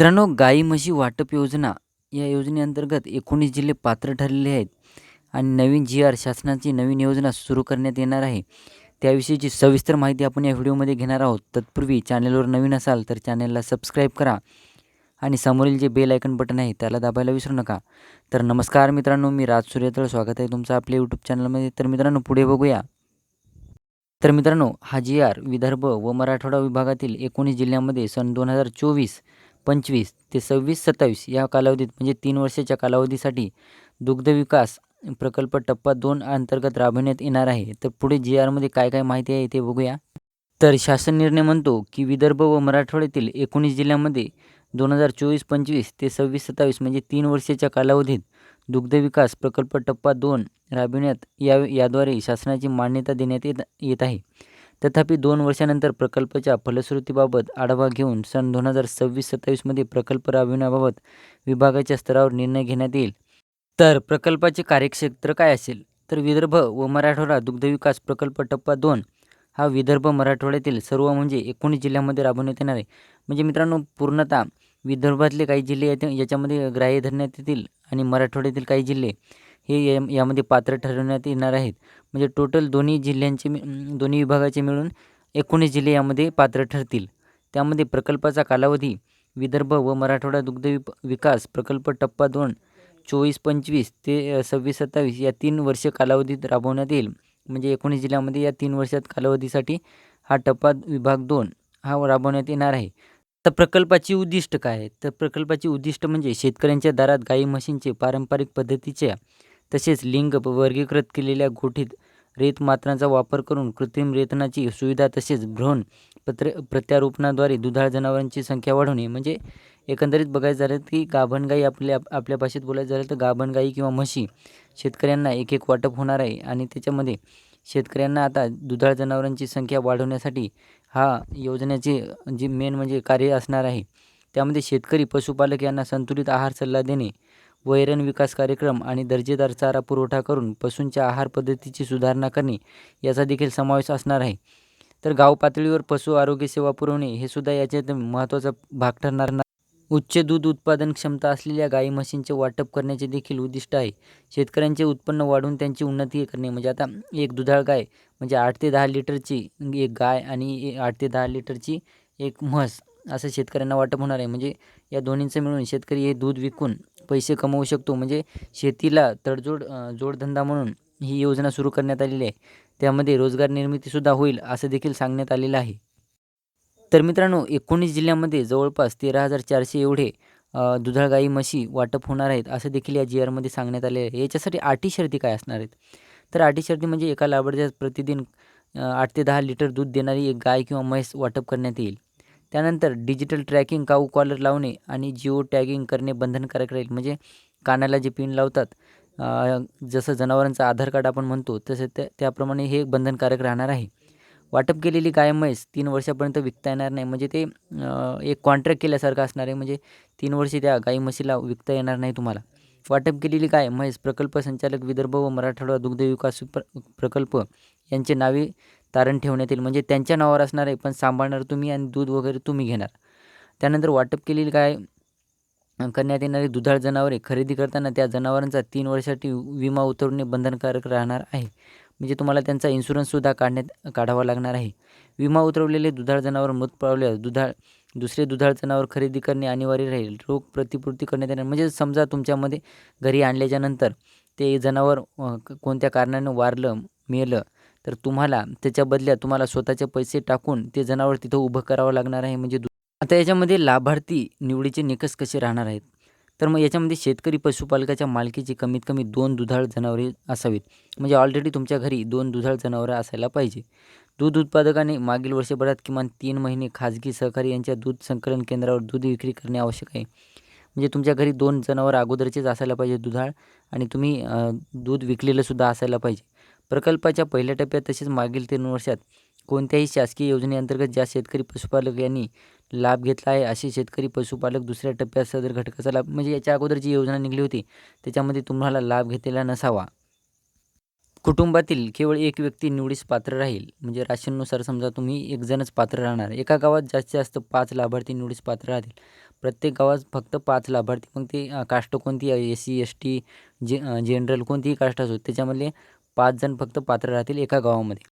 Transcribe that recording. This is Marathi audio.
मित्रांनो गाई म्हशी वाटप योजना या योजनेअंतर्गत एकोणीस जिल्हे पात्र ठरलेले आहेत आणि नवीन जी आर शासनाची नवीन योजना सुरू करण्यात येणार आहे. त्याविषयीची सविस्तर माहिती आपण या व्हिडिओमध्ये घेणार आहोत. तत्पूर्वी चॅनलवर नवीन असाल तर चॅनलला सबस्क्राईब करा आणि समोरील जे बेल आयकन बटन आहे त्याला दाबायला विसरू नका. तर नमस्कार मित्रांनो मी राज सूर्यतळ. स्वागत आहे तुमचं आपल्या यूट्यूब चॅनलमध्ये. तर मित्रांनो पुढे बघूया. तर मित्रांनो हा जी आर विदर्भ व मराठवाडा विभागातील एकोणीस जिल्ह्यांमध्ये सन दोन हजार चोवीस पंचवीस ते सव्वीस सत्तावीस या कालावधीत म्हणजे तीन वर्षाच्या कालावधीसाठी दुग्धविकास प्रकल्प टप्पा दोन अंतर्गत राबविण्यात येणार आहे. तर पुढे जी आरमध्ये काय काय माहिती आहे ते बघूया. तर शासन निर्णय म्हणतो की विदर्भ व मराठवाड्यातील एकोणीस जिल्ह्यांमध्ये दोन हजार चोवीस पंचवीस ते सव्वीस सत्तावीस म्हणजे तीन वर्षाच्या कालावधीत दुग्धविकास प्रकल्प टप्पा दोन राबविण्यात या याद्वारे शासनाची मान्यता देण्यात येत येत आहे. तथापि दोन वर्षानंतर प्रकल्पाच्या फलश्रुतीबाबत आढावा घेऊन सन दोन हजार सव्वीस सत्तावीसमध्ये प्रकल्प राबविण्याबाबत विभागाच्या स्तरावर निर्णय घेण्यात येईल. तर प्रकल्पाचे कार्यक्षेत्र काय असेल? तर विदर्भ व मराठवाडा दुग्धविकास प्रकल्प टप्पा दोन हा विदर्भ मराठवाड्यातील सर्व म्हणजे एकोणीस जिल्ह्यामध्ये राबवण्यात येणार आहे. म्हणजे मित्रांनो पूर्णतः विदर्भातले काही जिल्हे यात याच्यामध्ये ग्राह्य धरण्यात येतील आणि मराठवाड्यातील काही जिल्हे. हे या यामध्ये पात्र ठरवण्यात येणार आहेत. म्हणजे टोटल दोन्ही जिल्ह्यांचे दोन्ही विभागाचे मिळून एकोणीस जिल्हे यामध्ये पात्र ठरतील. त्यामध्ये प्रकल्पाचा कालावधी विदर्भ व मराठवाडा दुग्ध विप विकास प्रकल्प टप्पा दोन चोवीस पंचवीस ते सव्वीस सत्तावीस या तीन वर्ष कालावधीत राबवण्यात येईल. म्हणजे एकोणीस जिल्ह्यामध्ये या तीन वर्षात कालावधीसाठी हा टप्पा विभाग दोन हा राबवण्यात येणार आहे. तर प्रकल्पाची उद्दिष्ट काय आहे? तर प्रकल्पाची उद्दिष्ट म्हणजे शेतकऱ्यांच्या दारात गाई म्हशींचे पारंपरिक पद्धतीच्या तसेच लिंग वर्गीकृत केलेल्या गोठीत रेतमात्रांचा वापर करून कृत्रिम रेतनाची सुविधा तसेच भ्रूण पत्र प्रत्यारोपणाद्वारे दुधाळ जनावरांची संख्या वाढवणे. म्हणजे एकंदरीत बघायचं झालं की गाभण गाई आपल्या आपल्या भाषेत बोलायचं झालं तर गाभण गाई किंवा म्हशी शेतकऱ्यांना एक एक वाटप होणार आहे आणि त्याच्यामध्ये शेतकऱ्यांना आता दुधाळ जनावरांची संख्या वाढवण्यासाठी हा योजनेचे जी मेन म्हणजे कार्य असणार आहे. त्यामध्ये शेतकरी पशुपालक यांना संतुलित आहार सल्ला देणे वैरण विकास कार्यक्रम आणि दर्जेदार चारा पुरवठा करून पशूंच्या आहार पद्धतीची सुधारणा करणे याचा देखील समावेश असणार आहे. तर गाव पातळीवर पशु आरोग्य सेवा पुरवणे हे सुद्धा याच्यात महत्त्वाचा भाग ठरणार नाही. उच्च दूध उत्पादन क्षमता असलेल्या गाई म्हशींचे वाटप करण्याचे देखील उद्दिष्ट आहे. शेतकऱ्यांचे उत्पन्न वाढवून त्यांची उन्नती करणे म्हणजे आता एक दुधाळ गाय म्हणजे आठ ते दहा लिटरची एक गाय आणि आठ ते दहा लिटरची एक म्हस असं शेतकऱ्यांना वाटप होणार आहे. म्हणजे या दोन्हींचं मिळून शेतकरी हे दूध विकून पैसे कमवू शकतो. म्हणजे शेतीला तडजोड जोडधंदा म्हणून ही योजना सुरू करण्यात आलेली आहे. त्यामध्ये रोजगार निर्मितीसुद्धा होईल असं देखील सांगण्यात आलेलं आहे. तर मित्रांनो एकोणीस जिल्ह्यामध्ये जवळपास तेरा हजार चारशे एवढे दुधाळ गाई म्हशी वाटप होणार आहेत असं देखील या जी आरमध्ये सांगण्यात आले आहे. याच्यासाठी आठी शर्ती काय असणार आहेत? तर आठी शर्ती म्हणजे एका लाभार्थ्यास प्रतिदिन आठ ते दहा लिटर दूध देणारी एक गाय किंवा म्हैस वाटप करण्यात येईल. त्यानंतर डिजिटल ट्रॅकिंग काऊ कॉलर लावणे आणि जिओ टॅगिंग करणे बंधनकारक राहील. म्हणजे कानाला जे पिन लावतात जसं जनावरांचं आधार कार्ड आपण म्हणतो तसं त्या त्याप्रमाणे हे बंधनकारक राहणार आहे. वाटप केलेली गाय म्हैस तीन वर्षापर्यंत विकता येणार नाही. म्हणजे ते एक कॉन्ट्रॅक्ट केल्यासारखं असणार आहे. म्हणजे तीन वर्षे त्या गाई म्हशीला विकता येणार नाही तुम्हाला. वाटप केलेली गाय म्हैस प्रकल्प संचालक विदर्भ व मराठवाडा दुग्ध विकास प्र प्रकल्प यांचे नावे तारण ठेवण्यात येईल. म्हणजे त्यांच्या नावावर असणार आहे पण सांभाळणार तुम्ही आणि दूध वगैरे तुम्ही घेणार. त्यानंतर वाटप केलेली काय? करण्यात येणारी दुधाळ जनावरे खरेदी करताना त्या जनावरांचा तीन वर्षासाठी विमा उतरवणे बंधनकारक राहणार आहे. म्हणजे तुम्हाला त्यांचा इन्शुरन्ससुद्धा काढण्यात काढावा लागणार आहे. विमा उतरवलेले दुधाळ जनावर मृत पावल्यास दुधाळ दुसरे दुधाळ जनावर खरेदी करणे अनिवार्य राहील. रोग प्रतिपूर्ती करण्यात येणार. म्हणजे समजा तुमच्यामध्ये घरी आणल्याच्यानंतर ते जनावर कोणत्या कारणाने वारलं मेलं तर तुम्हाला त्याच्या बदल्यात तुम्हाला स्वतःचे पैसे टाकून ते जनावर तिथं उभं करावं लागणार आहे म्हणजे आता याच्यामध्ये लाभार्थी निवडीचे निकष कसे राहणार आहेत? तर मग याच्यामध्ये शेतकरी पशुपालकाच्या मालकीची कमीत कमी दोन दुधाळ जनावरे असावीत. म्हणजे ऑलरेडी तुमच्या घरी दोन दुधाळ जनावरं असायला पाहिजे. दूध उत्पादकाने मागील वर्षभरात किमान तीन महिने खाजगी सहकारी यांच्या दूध संकलन केंद्रावर दूध विक्री करणे आवश्यक आहे. म्हणजे तुमच्या घरी दोन जनावर अगोदरचेच असायला पाहिजे दुधाळ आणि तुम्ही दूध विकलेलंसुद्धा असायला पाहिजे. प्रकल्पाच्या पहिल्या टप्प्यात तसेच मागील तीन वर्षात कोणत्याही शासकीय योजनेअंतर्गत ज्या शेतकरी पशुपालक यांनी लाभ घेतला आहे असे शेतकरी पशुपालक दुसऱ्या टप्प्यात सदर घटकाचा लाभ म्हणजे याच्या अगोदर जी योजना निघली होती त्याच्यामध्ये तुम्हाला लाभ घेतलेला नसावा. कुटुंबातील केवळ एक व्यक्ती निवडीस पात्र राहील म्हणजे राशीनुसार समजा तुम्ही एकजणच पात्र राहणार. एका गावात जास्तीत जास्त पाच लाभार्थी निवडीस पात्र राहतील. प्रत्येक गावात फक्त पाच लाभार्थी मग ते कास्ट कोणती एस सी एस टी जे जनरल कोणतीही कास्ट असो त्याच्यामधले पाच जण फक्त पात्र राहतील एका गावामध्ये.